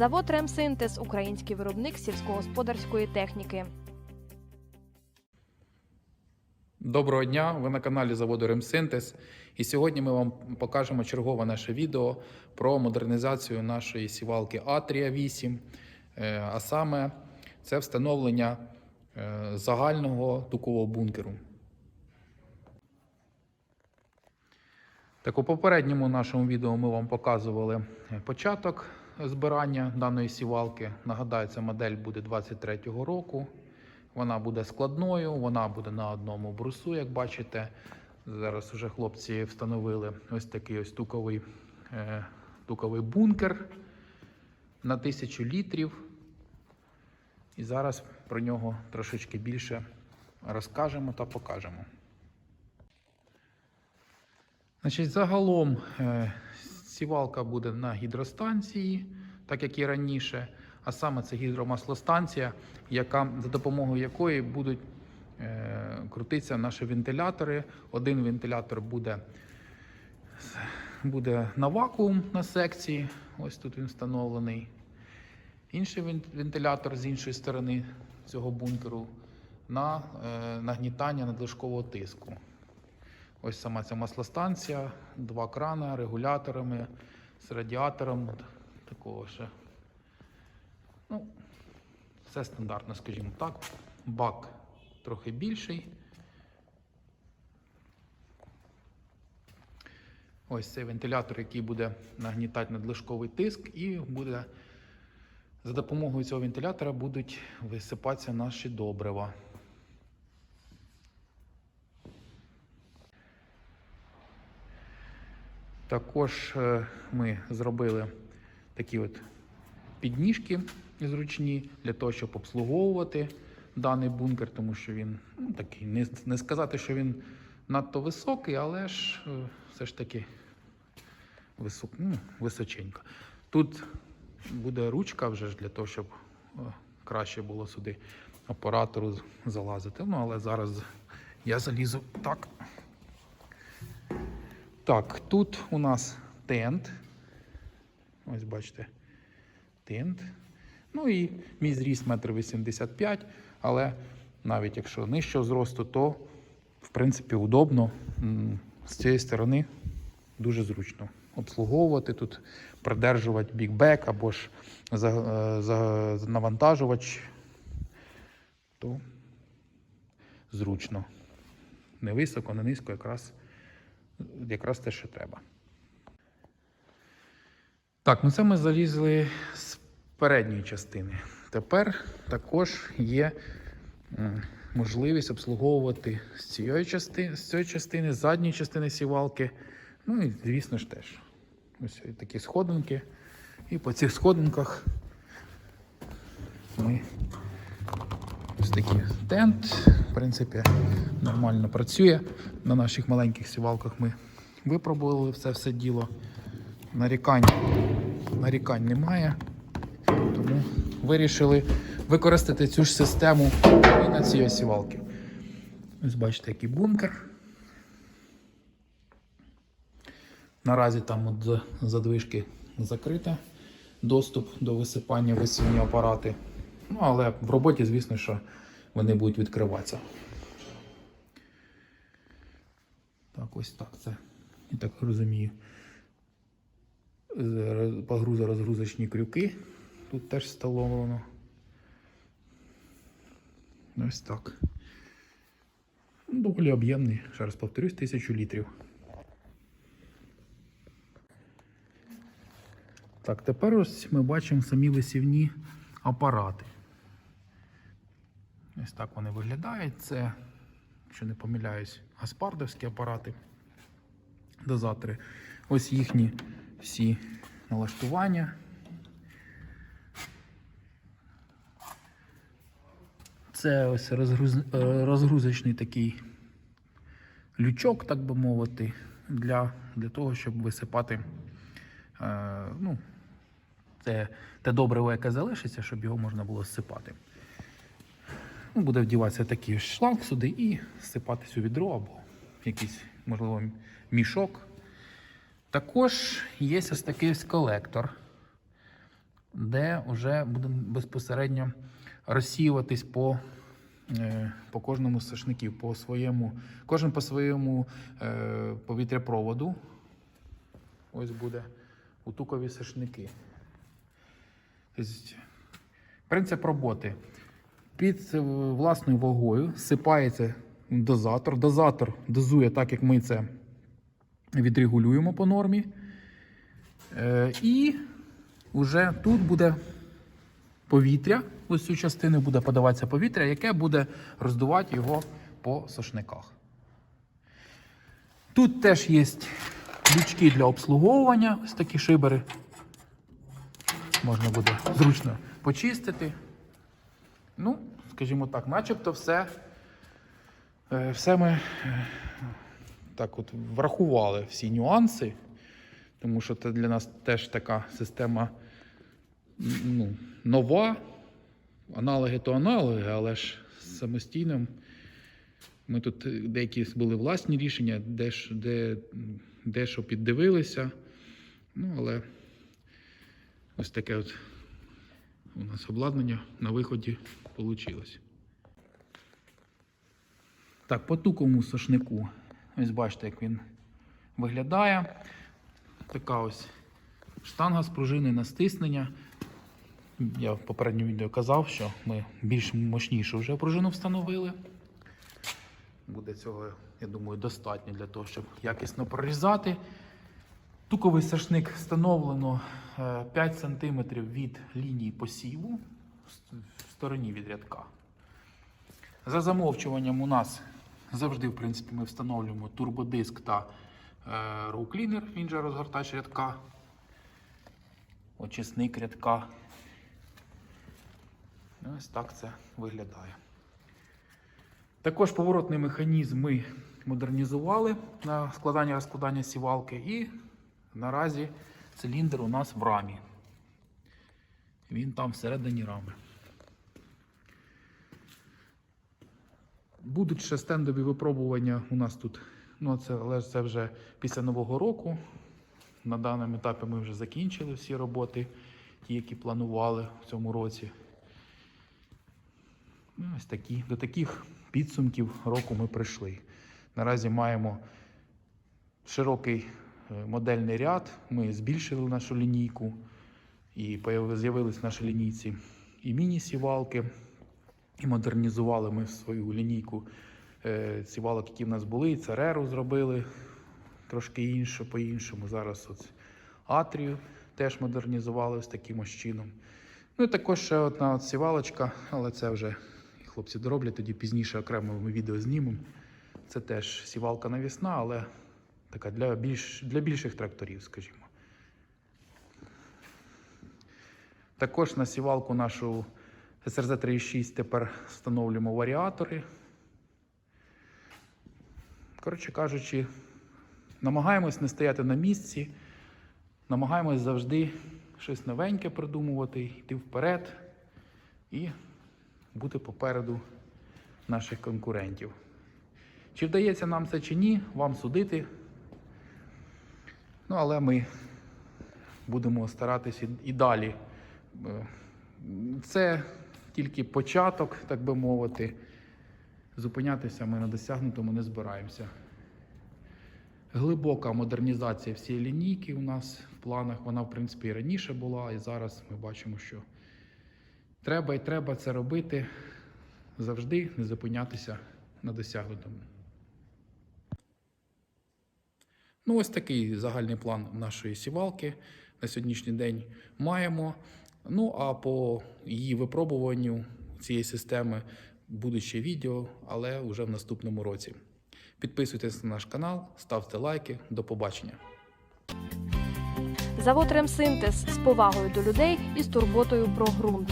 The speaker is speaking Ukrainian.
Завод Ремсинтез український виробник сільськогосподарської техніки. Доброго дня! Ви на каналі заводу Ремсинтез. І сьогодні ми вам покажемо чергове наше відео про модернізацію нашої сівалки Атрія 8. Е, А саме це встановлення е, загального дукового бункеру. Так, у попередньому нашому відео ми вам показували е, початок збирання даної сівалки. Нагадаю, ця модель буде 23-го року. Вона буде складною, вона буде на одному брусу, як бачите. Зараз вже хлопці встановили ось такий ось туковий, е, туковий бункер на 1000 літрів. І зараз про нього трошечки більше розкажемо та покажемо. Значить, загалом е, сівалка буде на гідростанції, так як і раніше. А саме це гідромаслостанція, яка, за допомогою якої будуть е, крутитися наші вентилятори. Один вентилятор буде, буде на вакуум на секції. Ось тут він встановлений. Інший вентилятор з іншої сторони цього бункеру на е, нагнітання надлишкового тиску. Ось сама ця маслостанція, два крана регуляторами з радіатором такого ще. Ну, все стандартно, скажімо так. Бак трохи більший. Ось цей вентилятор, який буде нагнітати надлишковий тиск, і буде за допомогою цього вентилятора будуть висипатися наші добрива. Також е, ми зробили такі от підніжки зручні для того, щоб обслуговувати даний бункер, тому що він ну, такий, не, не сказати, що він надто високий, але ж е, все ж таки висок, ну, височенько. Тут буде ручка вже ж для того, щоб е, краще було сюди оператору залазити. Ну, але зараз я залізу так. Так, тут у нас тент. Ось бачите, тент. Ну і мій зріст 1,85 м, але навіть якщо нижчого зросту, то в принципі удобно. З цієї сторони дуже зручно обслуговувати тут, придержувати бікбек або ж е, навантажувач, то зручно. Не високо, не низько, якраз, якраз те, що треба. Так, ну це ми залізли з передньої частини. Тепер також є можливість обслуговувати з цієї частини, з цієї частини, задньої частини сівалки. Ну і, звісно ж, теж. Ось такі сходинки. І по цих сходинках ми ось такий тент. В принципі, нормально працює. На наших маленьких сівалках ми випробували це все діло. Нарікань, нарікань немає. Тому вирішили використати цю ж систему і на цій осівалки. Ось бачите, який бункер. Наразі там от задвижки закрита, доступ до висипання висівні апарати. Ну, але в роботі, звісно, що вони будуть відкриватися. Так, ось так це. Я так розумію. Погрузо-розгрузочні крюки. Тут теж встановлено. Ось так. Доволі об'ємний, ще раз повторюсь, 1000 літрів. Так, тепер ось ми бачимо самі висівні апарати. Ось так вони виглядають. Це, якщо не помиляюсь, гаспардовські апарати. Дозатори. Ось їхні всі налаштування. Це ось розгруз... е, розгрузочний такий лючок, так би мовити, для, для того, щоб висипати е, ну, те, те добриво, яке залишиться, щоб його можна було зсипати. Ну, буде вдіватися такий шланг сюди і зсипатись у відро або якийсь, можливо, мішок. Також є ось такий колектор. де вже буде безпосередньо розсіюватись по, е, по кожному з сошників, по своєму, кожен по своєму е, повітряпроводу. Ось буде утукові сошники. Тобто, принцип роботи. Під е, власною вагою сипається дозатор. Дозатор дозує так, як ми це відрегулюємо по нормі. Е, І вже тут буде повітря, ось цю частину буде подаватися повітря, яке буде роздувати його по сошниках. Тут теж є лючки для обслуговування, ось такі шибери. Можна буде зручно почистити. Ну, скажімо так, начебто все, е, все ми е, так от врахували всі нюанси, тому що це для нас теж така система ну, нова. Аналоги то аналоги, але ж самостійно. Ми тут е, деякі були власні рішення, де, де, м, дещо піддивилися. Ну, але ось таке от у нас обладнання на виході вийшло. Так, по туковому сошнику. Ось бачите, як він виглядає. Така ось штанга з пружини на стиснення. Я в попередньому відео казав, що ми більш мощнішу вже пружину встановили. Буде цього, я думаю, достатньо для того, щоб якісно прорізати. Туковий сашник встановлено е, 5 см від лінії посіву в стороні від рядка. За замовчуванням у нас завжди, в принципі, ми встановлюємо турбодиск та е, cleaner, він же розгортач рядка, очисник рядка. Ось так це виглядає. Також поворотний механізм ми модернізували на складання розкладання сівалки і наразі циліндр у нас в рамі. Він там всередині рами. Будуть ще стендові випробування у нас тут. Ну, це, але це вже після Нового року. На даному етапі ми вже закінчили всі роботи, ті, які планували в цьому році. Ну, ось такі, до таких підсумків року ми прийшли. Наразі маємо широкий е, модельний ряд. Ми збільшили нашу лінійку і з'явились в нашій лінійці і міні-сівалки, і модернізували ми свою лінійку е, сівалок, які в нас були. Цереру зробили трошки інше, по-іншому. Зараз от Атрію теж модернізували ось таким ось чином. Ну і також ще одна от сівалочка, але це вже хлопці дороблять, тоді пізніше окремо ми відео знімемо. Це теж сівалка навісна, але така для, більш, для більших тракторів, скажімо. Також на сівалку нашу SRZ 36 тепер встановлюємо варіатори. Коротше кажучи, намагаємось не стояти на місці, намагаємось завжди щось новеньке придумувати, йти вперед і бути попереду наших конкурентів. Чи вдається нам це чи ні, вам судити. Ну, але ми будемо старатися і- далі. Це тільки початок, так би мовити. Зупинятися ми на досягнутому не збираємося. Глибока модернізація всієї лінійки у нас в планах. Вона, в принципі, і раніше була, і зараз ми бачимо, що треба і треба це робити завжди, не зупинятися на досягнутому. Ну, ось такий загальний план нашої сівалки на сьогоднішній день маємо. Ну, а по її випробуванню цієї системи буде ще відео, але вже в наступному році. Підписуйтесь на наш канал, ставте лайки. До побачення. Завод Ремсинтез з повагою до людей і з турботою про ґрунт.